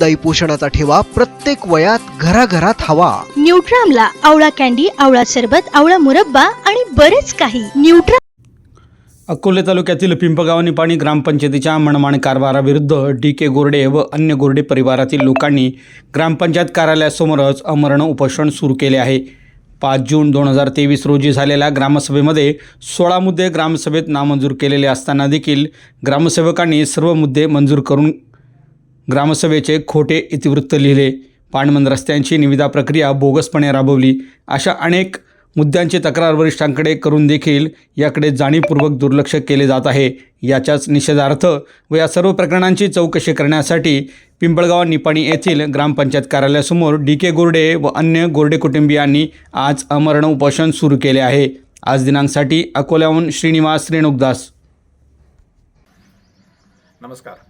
दाई पोषणाचा ठेवा प्रत्येक वयात घराघरात हवा. न्यूट्रामला आवळा कॅन्डी आवळा सरबत आवळा मुरब्बा आणि बरेच काही. न्यूट्रा अकोले तालुक्यातील पिंपगाव निपाणी ग्रामपंचायतीच्या मनमानी कारभाराविरुद्ध डी के गोरडे व अन्य गोरडे परिवारातील लोकांनी ग्रामपंचायत कार्यालयासमोरच अमरण उपोषण सुरू केले आहे. पाच जून दोन हजार तेवीस रोजी झालेल्या ग्रामसभेमध्ये सोळा मुद्दे ग्रामसभेत नामंजूर केलेले असताना देखील ग्रामसेवकांनी सर्व मुद्दे मंजूर करून ग्रामसभेचे खोटे इतिवृत्त लिहिले. पाणमन रस्त्यांची निविदा प्रक्रिया बोगसपणे राबवली. अशा अनेक मुद्द्यांची तक्रार वरिष्ठांकडे करून देखील याकडे जाणीवपूर्वक दुर्लक्ष केले जात आहे. याच्याच निषेधार्थ व या सर्व प्रकरणांची चौकशी करण्यासाठी पिंपळगाव निपाणी येथील ग्रामपंचायत कार्यालयासमोर डी के गोरडे व अन्य गोरडे कुटुंबियांनी आज अमरण उपोषण सुरू केले आहे. आज दिनांकसाठी अकोल्याहून श्रीनिवास रेणुकदास. नमस्कार.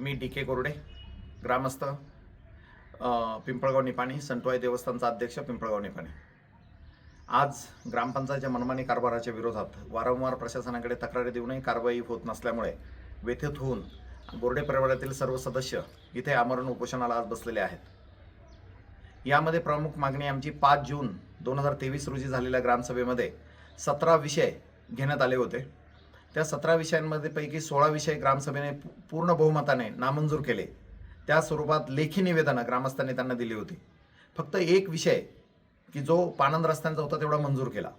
मी डी के कोरडे ग्रामस्थ पिंपळगाव निपाणी संतवाई देवस्थानचा अध्यक्ष पिंपळगाव निपाणी. आज ग्रामपंचायतच्या मनमानी कारभाराच्या विरोधात वारंवार प्रशासनाकडे तक्रारी देऊनही कारवाई होत नसल्यामुळे व्यथित होऊन बोर्डे परिवारातील सर्व सदस्य इथे आमरण उपोषणाला आज बसलेले आहेत. यामध्ये प्रमुख मागणी आमची पाच जून दोन हजार तेवीस रोजी झालेल्या ग्रामसभेमध्ये सतरा विषय घेण्यात आले होते. त्या सतरा विषयांमध्ये पैकी सोळा विषय ग्रामसभेने पूर्ण बहुमताने नामंजूर केले. त्या स्वरूपात लेखी निवेदनं ग्रामस्थांनी त्यांना दिली होती. फक्त एक विषय की जो पानंद रस्त्यांचा होता तेवढा मंजूर केला.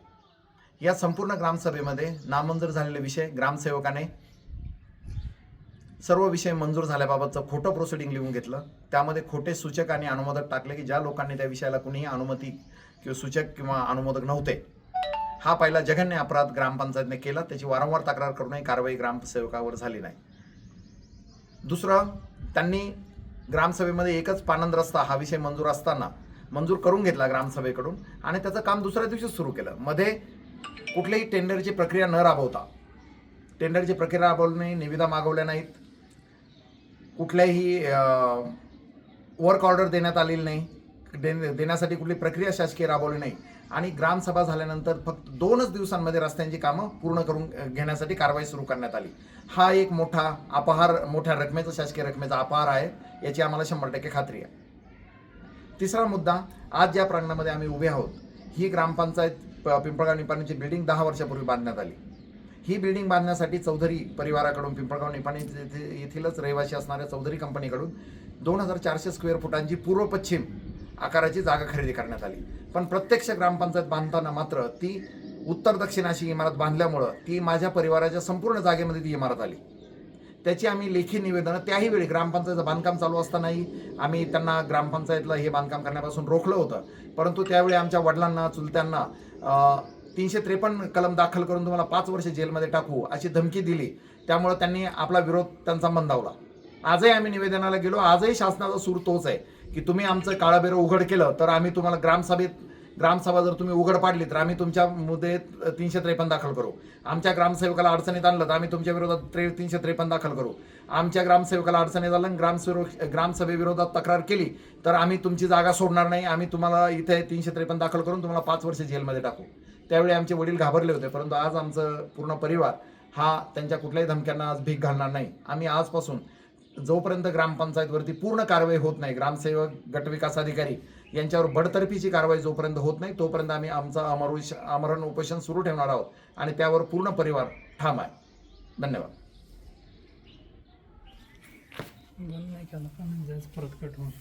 या संपूर्ण ग्रामसभेमध्ये नामंजूर झालेले विषय ग्रामसेवकाने सर्व विषय मंजूर झाल्याबाबतचं खोटं प्रोसिडिंग लिहून घेतलं. त्यामध्ये खोटे सूचक आणि अनुमोदक टाकले की ज्या लोकांनी त्या विषयाला कुणीही अनुमती किंवा सूचक किंवा अनुमोदक नव्हते. हा पहिला जघन्य अपराध ग्रामपंचायतने केला. त्याची वारंवार तक्रार करूनही कारवाई ग्रामसेवकावर झाली नाही. दुसरं त्यांनी ग्रामसभेमध्ये एकच पानंद रस्ता हा विषय मंजूर असताना मंजूर करून घेतला ग्रामसभेकडून आणि त्याचं काम दुसऱ्या दिवशीच सुरू केलं. मध्ये कुठलीही टेंडरची प्रक्रिया न राबवता टेंडरची प्रक्रिया राबवली नाही निविदा मागवल्या नाहीत. कुठल्याही वर्क ऑर्डर देण्यात आलेली नाही. दे देण्यासाठी कुठली प्रक्रिया शासकीय राबवली नाही. आणि ग्रामसभा झाल्यानंतर फक्त दोनच दिवसांमध्ये रस्त्यांची कामं पूर्ण करून घेण्यासाठी कारवाई सुरू करण्यात आली. हा एक मोठा अपहार मोठ्या रकमेचा शासकीय रकमेचा अपहार आहे. याची आम्हाला शंभर टक्के खात्री आहे. तिसरा मुद्दा आज ज्या प्रांगणामध्ये आम्ही उभे आहोत ही ग्रामपंचायत पिंपळगाव निपाणीची बिल्डिंग दहा वर्षापूर्वी बांधण्यात आली. ही बिल्डिंग बांधण्यासाठी चौधरी परिवाराकडून पिंपळगाव निपाणी येथीलच रहिवासी असणाऱ्या चौधरी कंपनीकडून दोन हजार चारशे स्क्वेअर फुटांची पूर्व पश्चिम आकाराची जागा खरेदी करण्यात आली. पण प्रत्यक्ष ग्रामपंचायत बांधताना मात्र ती उत्तर दक्षिण अशी इमारत बांधल्यामुळं ती माझ्या परिवाराच्या संपूर्ण जागेमध्ये ती इमारत आली. त्याची आम्ही लेखी निवेदनं त्याही वेळी ग्रामपंचायतचं बांधकाम चालू असतानाही आम्ही त्यांना ग्रामपंचायतला हे बांधकाम करण्यापासून रोखलं होतं. परंतु त्यावेळी आमच्या वडिलांना चुलत्यांना तीनशे त्रेपन्न कलम दाखल करून तुम्हाला पाच वर्ष जेलमध्ये टाकू अशी धमकी दिली. त्यामुळं त्यांनी आपला विरोध त्यांचा मंदावला. आजही आम्ही निवेदनाला गेलो. आजही शासनाचा सूर तोच आहे की तुम्ही आमचं काळाबेरं उघड केलं तर आम्ही तुम्हाला ग्रामसभेत ग्रामसभा जर तुम्ही उघड पाडली तर आम्ही तुमच्या मुद्दे तीनशे त्रेपन्न दाखल करू. आमच्या ग्रामसेवकाला अडचणीत आणलं तर आम्ही तुमच्या विरोधात त्रे तीनशे त्रेपन्न दाखल करू. आमच्या ग्रामसेवकाला अडचणीत आलं ग्रामसेव ग्रामसभेविरोधात तक्रार केली तर आम्ही तुमची जागा सोडणार नाही. आम्ही तुम्हाला इथे तीनशे त्रेपन्न दाखल करून तुम्हाला पाच वर्ष जेलमध्ये टाकू. त्यावेळी आमचे वडील घाबरले होते परंतु आज आमचं पूर्ण परिवार हा त्यांच्या कुठल्याही धमक्यांना आज भीक घालणार नाही. आम्ही आजपासून जोपर्यंत ग्रामपंचायतवरती पूर्ण कारवाई होत नाही ग्रामसेवक गटविकास अधिकारी यांच्यावर बडतर्फीची कारवाई जोपर्यंत होत नाही तोपर्यंत आम्ही आमचं अमर अमरण उपोषण सुरू ठेवणार आहोत आणि त्यावर पूर्ण परिवार ठाम आहे. धन्यवाद.